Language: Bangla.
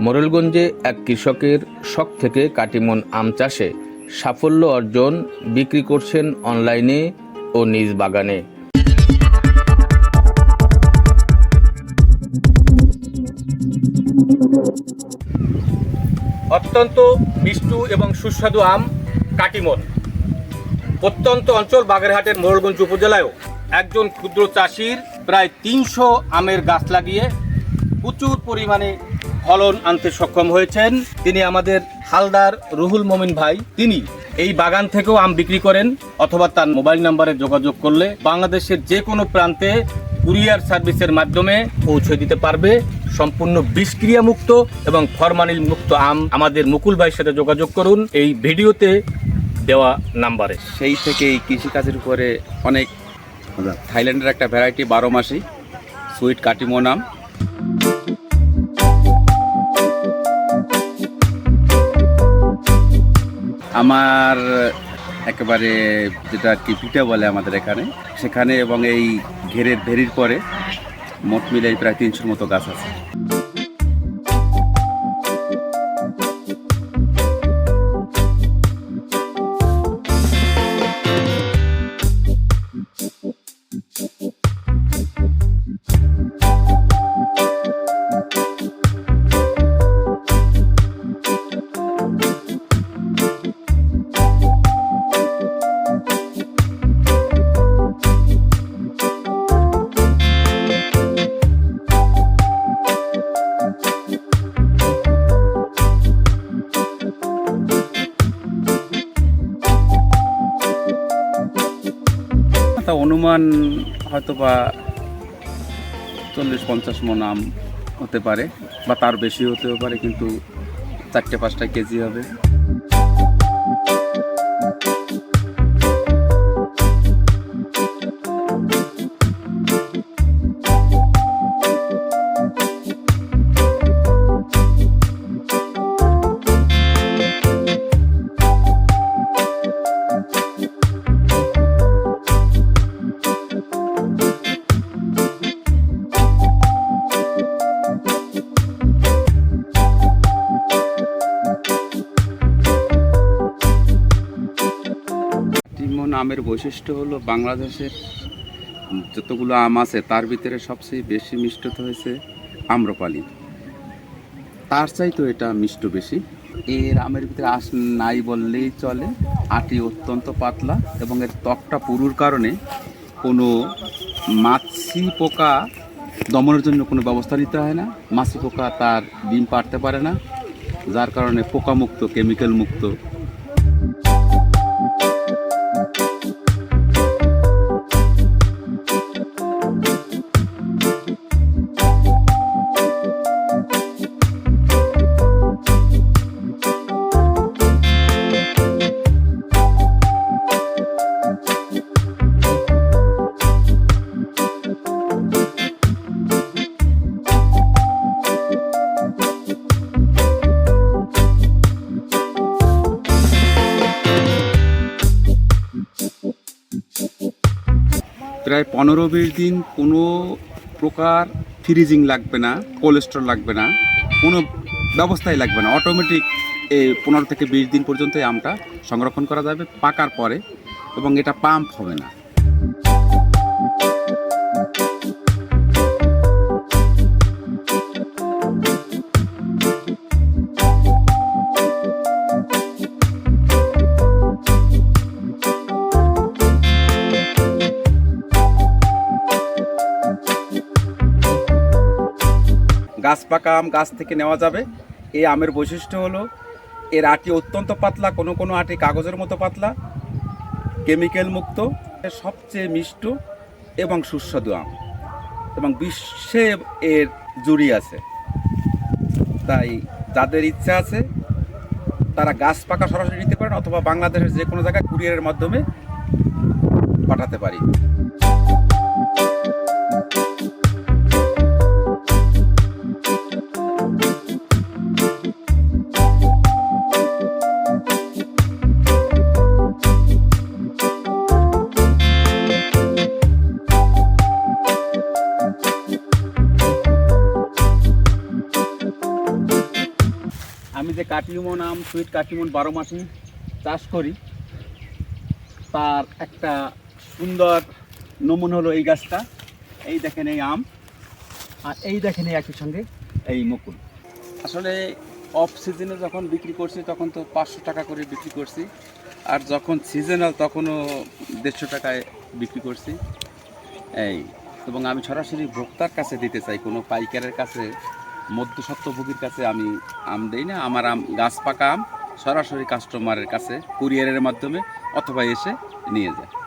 মোরেলগঞ্জে এক কৃষকের শখ থেকে কাটিমন আম চাষে সাফল্য অর্জন বিক্রি করছেন অনলাইনে ও নিজ বাগানে। অত্যন্ত মিষ্টু এবং সুস্বাদু আম কাটিমন। প্রত্যন্ত অঞ্চল বাগেরহাটের মোড়লগঞ্জ উপজেলায়ও একজন ক্ষুদ্র চাষির প্রায় তিনশো আমের গাছ লাগিয়ে প্রচুর পরিমাণে ফলন আনতে সক্ষম হয়েছেন তিনি আমাদের হালদার রুহুল মমিন ভাই। তিনি এই বাগান থেকেও আম বিক্রি করেন অথবা তার মোবাইল নাম্বারে যোগাযোগ করলে বাংলাদেশের যে কোনো প্রান্তে কুরিয়ার সার্ভিসের মাধ্যমে পৌঁছে দিতে পারবে। সম্পূর্ণ বিষক্রিয়া মুক্ত এবং ফরমালিন মুক্ত আম। আমাদের মুকুল ভাইয়ের সাথে যোগাযোগ করুন। এই ভিডিওতে দেওয়া নাম্বারে। সেই থেকে এই কৃষিকাজের উপরে অনেক থাইল্যান্ডের একটা ভ্যারাইটি বারো মাসি সুইট কাটিমো আমার, একেবারে যেটা কি পিঠা বলে আমাদের এখানে, সেখানে এবং এই ঘেরের ভেরির পরে মোট মিলে প্রায় তিনশোর মতো গাছ আছে। তা অনুমান হয়তো বা চল্লিশ, পঞ্চাশ মন আম হতে পারে বা তার বেশি হতেও পারে, কিন্তু চারটে, পাঁচটা কেজি হবে। আমের বৈশিষ্ট্য হলো বাংলাদেশের যতগুলো আম আছে, তার ভিতরে সবচেয়ে বেশি মিষ্টত হয়েছে আম্রপালি। তার চাইতো এটা মিষ্ট বেশি। এর আমের ভিতরে আস নাই বললেই চলে, আটি অত্যন্ত পাতলা এবং এর ত্বকটা পুরুর কারণে কোনো মাছি পোকা দমনের জন্য কোনো ব্যবস্থা নিতে হয় না। মাছি পোকা তার ডিম পারতে পারে না, যার কারণে পোকামুক্ত কেমিক্যাল মুক্ত প্রায় পনেরো বিশ দিন কোনো প্রকার ফ্রিজিং লাগবে না কোলেস্ট্রল লাগবে না, কোনো ব্যবস্থাই লাগবে না। অটোমেটিক এই পনেরো থেকে বিশ দিন পর্যন্ত আমটা সংরক্ষণ করা যাবে, পাকার পরে এবং এটা পাম্প হবে না। পাকা আম গাছ থেকে নেওয়া যাবে। এই আমের বৈশিষ্ট্য হলো, এর আটি অত্যন্ত পাতলা, কোনো কোনো আটি কাগজের মতো পাতলা, কেমিক্যাল মুক্ত সবচেয়ে মিষ্ট এবং সুস্বাদু আম এবং বিশ্বে এর জুড়ি আছে। তাই যাদের ইচ্ছা আছে, তারা গাছ পাকা সরাসরি নিতে পারেন অথবা বাংলাদেশের যে কোনো জায়গায় কুরিয়ারের মাধ্যমে পাঠাতে পারি। কাটিমন আম, সুইট কাটিমন বারো মাসি চাষ করি। তার একটা সুন্দর নমুনা হলো এই গাছটা। এই দেখেন এই আম, আর এই দেখেন এই একই সঙ্গে এই মুকুল। আসলে অফ সিজনে যখন বিক্রি করছি, তখন তো পাঁচশো টাকা করে বিক্রি করছি। আর যখন সিজনাল তখনও দেড়শো টাকায় বিক্রি করছি। এই, এবং আমি সরাসরি ভোক্তার কাছে দিতে চাই, কোনো পাইকারের কাছে। মধ্যস্বত্বভোগীর কাছে আমি আম দেই না, আমার আম, গাছ পাকা আম সরাসরি কাস্টমারের কাছে কুরিয়ারের মাধ্যমে অথবা এসে নিয়ে যায়।